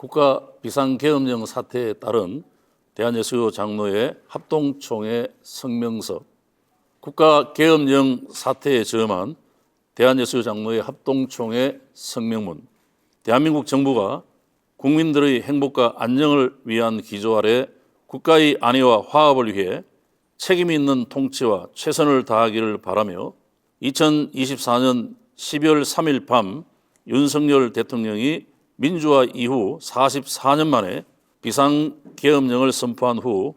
국가 비상계엄령 사태에 따른 대한예수교 장로회 합동총회 성명서, 국가 계엄령 사태에 저음한 대한예수교 장로회 합동총회 성명문, 대한민국 정부가 국민들의 행복과 안녕을 위한 기조 아래 국가의 안위와 화합을 위해 책임 있는 통치와 최선을 다하기를 바라며 2024년 12월 3일 밤 윤석열 대통령이 민주화 이후 44년 만에 비상계엄령을 선포한 후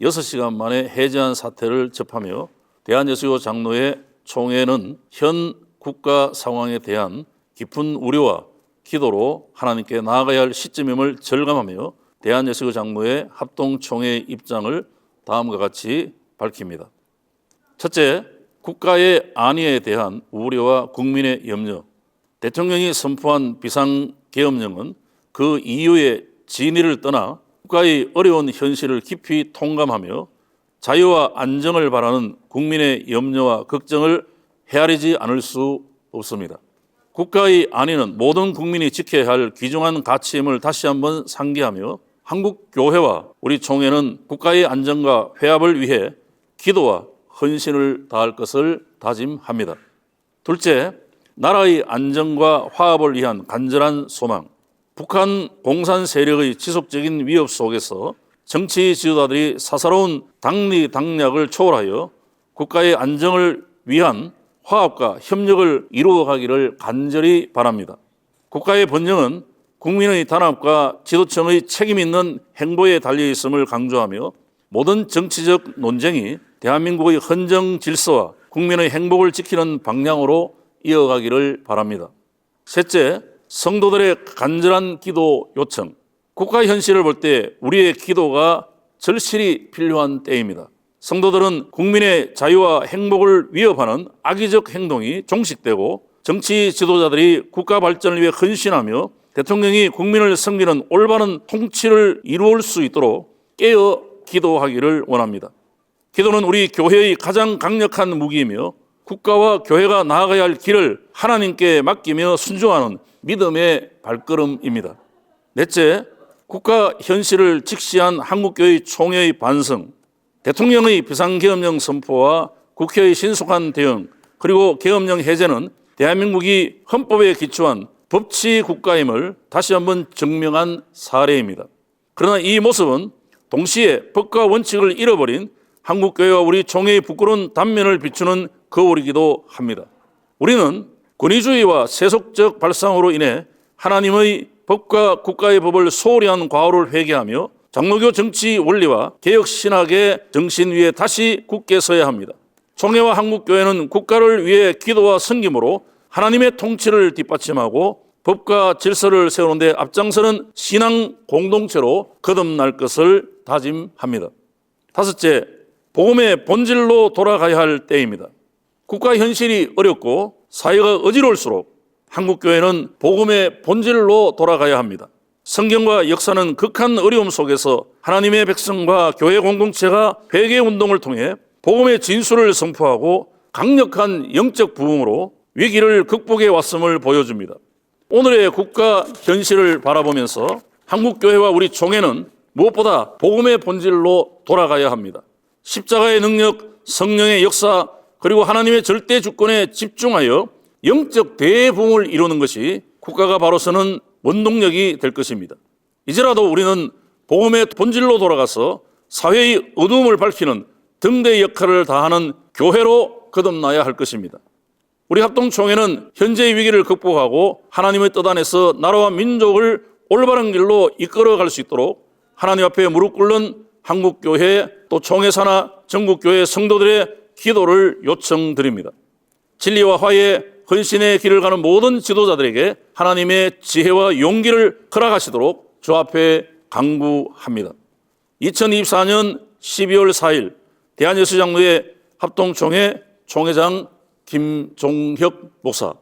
6시간 만에 해제한 사태를 접하며 대한예수교 장로회 총회는 현 국가 상황에 대한 깊은 우려와 기도로 하나님께 나아가야 할 시점임을 절감하며 대한예수교 장로회 합동총회 입장을 다음과 같이 밝힙니다. 첫째, 국가의 안위에 대한 우려와 국민의 염려. 대통령이 선포한 비상 계엄령은 그 이후의 진위를 떠나 국가의 어려운 현실을 깊이 통감하며 자유와 안정을 바라는 국민의 염려와 걱정을 헤아리지 않을 수 없습니다. 국가의 안위는 모든 국민이 지켜야 할 귀중한 가치임을 다시 한번 상기하며 한국 교회와 우리 총회는 국가의 안정과 회합을 위해 기도와 헌신을 다할 것을 다짐합니다. 둘째, 나라의 안정과 화합을 위한 간절한 소망. 북한 공산 세력의 지속적인 위협 속에서 정치 지도자들이 사사로운 당리 당략을 초월하여 국가의 안정을 위한 화합과 협력을 이루어가기를 간절히 바랍니다. 국가의 번영은 국민의 단합과 지도층의 책임 있는 행보에 달려 있음을 강조하며 모든 정치적 논쟁이 대한민국의 헌정 질서와 국민의 행복을 지키는 방향으로 이어가기를 바랍니다. 셋째, 성도들의 간절한 기도 요청. 국가 현실을 볼 때 우리의 기도가 절실히 필요한 때입니다. 성도들은 국민의 자유와 행복을 위협하는 악의적 행동이 종식되고 정치 지도자들이 국가 발전을 위해 헌신하며 대통령이 국민을 섬기는 올바른 통치를 이루을 수 있도록 깨어 기도하기를 원합니다. 기도는 우리 교회의 가장 강력한 무기이며 국가와 교회가 나아가야 할 길을 하나님께 맡기며 순종하는 믿음의 발걸음입니다. 넷째, 국가 현실을 직시한 한국교회 총회의 반성, 대통령의 비상계엄령 선포와 국회의 신속한 대응, 그리고 계엄령 해제는 대한민국이 헌법에 기초한 법치 국가임을 다시 한번 증명한 사례입니다. 그러나 이 모습은 동시에 법과 원칙을 잃어버린 한국교회와 우리 총회의 부끄러운 단면을 비추는 거울이기도 합니다. 우리는 권위주의와 세속적 발상으로 인해 하나님의 법과 국가의 법을 소홀히 한 과오를 회개하며 장로교 정치 원리와 개혁 신학의 정신 위에 다시 굳게 서야 합니다. 총회와 한국교회는 국가를 위해 기도와 섬김으로 하나님의 통치를 뒷받침하고 법과 질서를 세우는 데 앞장서는 신앙 공동체로 거듭날 것을 다짐합니다. 다섯째, 복음의 본질로 돌아가야 할 때입니다. 국가 현실이 어렵고 사회가 어지러울수록 한국교회는 복음의 본질로 돌아가야 합니다. 성경과 역사는 극한 어려움 속에서 하나님의 백성과 교회 공동체가 회개 운동을 통해 복음의 진수를 선포하고 강력한 영적 부흥으로 위기를 극복해 왔음을 보여줍니다. 오늘의 국가 현실을 바라보면서 한국 교회와 우리 총회는 무엇보다 복음의 본질로 돌아가야 합니다. 십자가의 능력, 성령의 역사, 그리고 하나님의 절대 주권에 집중하여 영적 대붕을 이루는 것이 국가가 바로 서는 원동력이 될 것입니다. 이제라도 우리는 복음의 본질로 돌아가서 사회의 어두움을 밝히는 등대 역할을 다하는 교회로 거듭나야 할 것입니다. 우리 합동총회는 현재의 위기를 극복하고 하나님의 뜻 안에서 나라와 민족을 올바른 길로 이끌어갈 수 있도록 하나님 앞에 무릎 꿇는 한국교회 또 총회사나 전국교회 성도들의 기도를 요청드립니다. 진리와 화해, 헌신의 길을 가는 모든 지도자들에게 하나님의 지혜와 용기를 허락하시도록 주 앞에 강구합니다. 2024년 12월 4일 대한예수장로회 합동총회 총회장 김종혁 목사